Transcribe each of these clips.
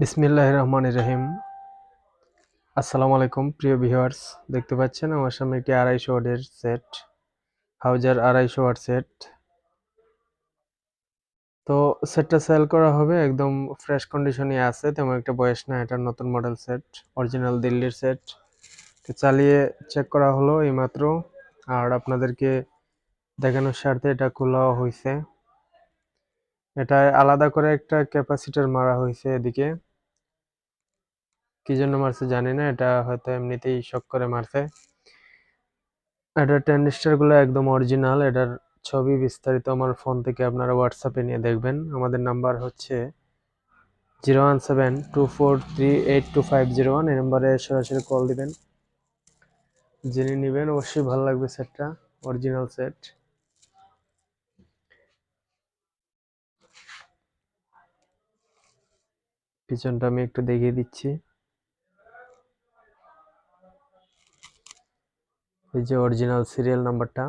বিসমিল্লাহ রহমান রহিম। আসসালামু আলাইকুম প্রিয় ভিউয়ার্স। দেখতে পাচ্ছেন আমার সামনে একটি আড়াইশো ওয়াটের সেট, হাউজার আড়াইশো ওয়ার্ড সেট। তো সেটটা সেল করা হবে একদম ফ্রেশ কন্ডিশনে আছে, তেমন একটা বয়স না, এটা নতুন মডেল সেট, অরিজিনাল দিল্লির সেট। তো চালিয়ে চেক করা হলো এইমাত্র, আর আপনাদেরকে দেখানোর স্বার্থে এটা খোলা হয়েছে এটা আলাদা করে একটা ক্যাপাসিটার মারা হয়েছে এদিকে। কি জন্য মারছে জানি না, এটা হয়তো এমনিতেই শক করে মারছে। এটার ট্যান্ডিস্টারগুলো একদম অরিজিনাল এটার ছবি বিস্তারিত আমার ফোন থেকে আপনারা হোয়াটসঅ্যাপে নিয়ে দেখবেন। আমাদের নাম্বার হচ্ছে zero one seven two four three eight two five zero one এই নাম্বারে সরাসরি কল দিবেন। জেনে নেবেন, অবশ্যই ভালো লাগবে সেটটা অরিজিনাল সেট পিছনটা আমি একটু দেখিয়ে দিচ্ছি। এই যে অরিজিনাল সিরিয়াল নাম্বারটা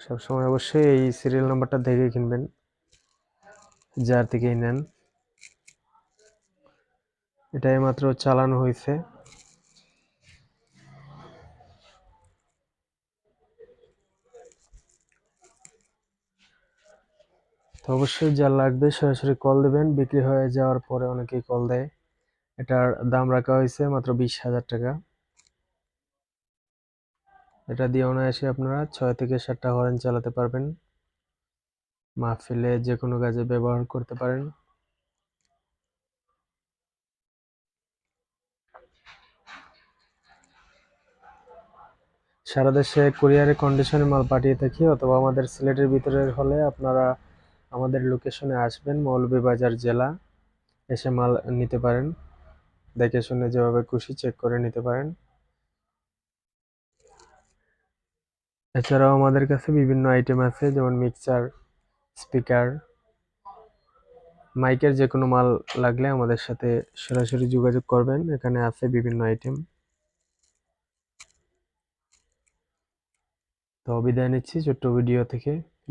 সবসময় অবশ্যই এই সিরিয়াল নাম্বারটা দেখে কিনবেন। যার থেকেই নেন। এটাই মাত্র চালানো হয়েছে। তো অবশ্যই যা লাগবে সরাসরি কল দেবেন। বিক্রি হয়ে যাওয়ার পরে অনেকেই কল দেয়। এটার দাম রাখা হয়েছে মাত্র বিশ হাজার টাকা। এটা দিয়ে অনায়াসে আপনারা ছয় থেকে সাতটা হরেন চালাতে পারবেন। মাহফিলে যে কোনো কাজে ব্যবহার করতে পারেন। সারা দেশে কুরিয়ারে কন্ডিশনে মাল পাঠিয়ে থাকি অথবা আমাদের সিলেটের ভিতরের হলে আপনারা আমাদের লোকেশনে আসবেন, মৌলভীবাজার জেলা। এসে মাল নিতে পারেন। দেখে শুনে যেভাবে খুশি চেক করে নিতে পারেন। এছাড়াও আমাদের কাছে বিভিন্ন আইটেম আছে, যেমন মিক্সচার স্পিকার মাইকের যে কোনো মাল লাগলে আমাদের সাথে সরাসরি যোগাযোগ করবেন। এখানে আছে বিভিন্ন আইটেম তো বিদায় নিচ্ছি ছোট্ট ভিডিও থেকে।